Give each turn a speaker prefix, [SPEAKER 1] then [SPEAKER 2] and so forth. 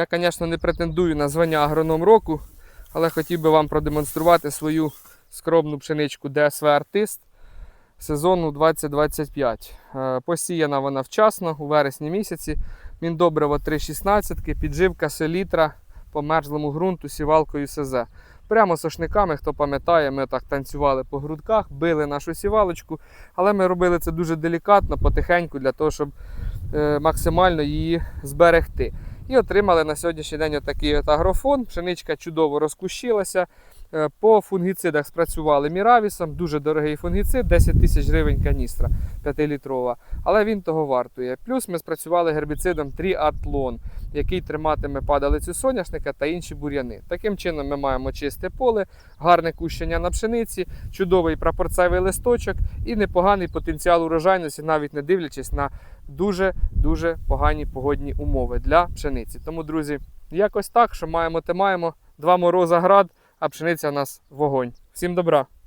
[SPEAKER 1] Я, звісно, не претендую на звання агроном року, але хотів би вам продемонструвати свою скромну пшеничку DSV Артист сезону 2025. Е, Посіяна вона вчасно, у вересні місяці. Міндобриво 3,16, підживка селітра по мерзлому ґрунту сівалкою СЗ. Прямо сошниками, хто пам'ятає, ми так танцювали по грудках, били нашу сівалочку, але ми робили це дуже делікатно, потихеньку, для того, щоб е, максимально її зберегти. І отримали на сьогоднішній день отакий от агрофон. Пшеничка чудово розкущилася. Е, По фунгіцидах спрацювали міравісом, дуже дорогий фунгіцид, 10 тисяч гривень каністра 5-літрова. Але він того вартує. Плюс ми спрацювали гербіцидом Тріатлон, який триматиме падалицю соняшника та інші бур'яни. Таким чином ми маємо чисте поле, гарне кущення на пшениці, чудовий прапорцевий листочок і непоганий потенціал урожайності, навіть не дивлячись на дуже-дуже погані погодні умови для пшениці. Тому, друзі, якось так, що маємо, те маємо. Два мороза град, а пшениця у нас вогонь. Всім добра!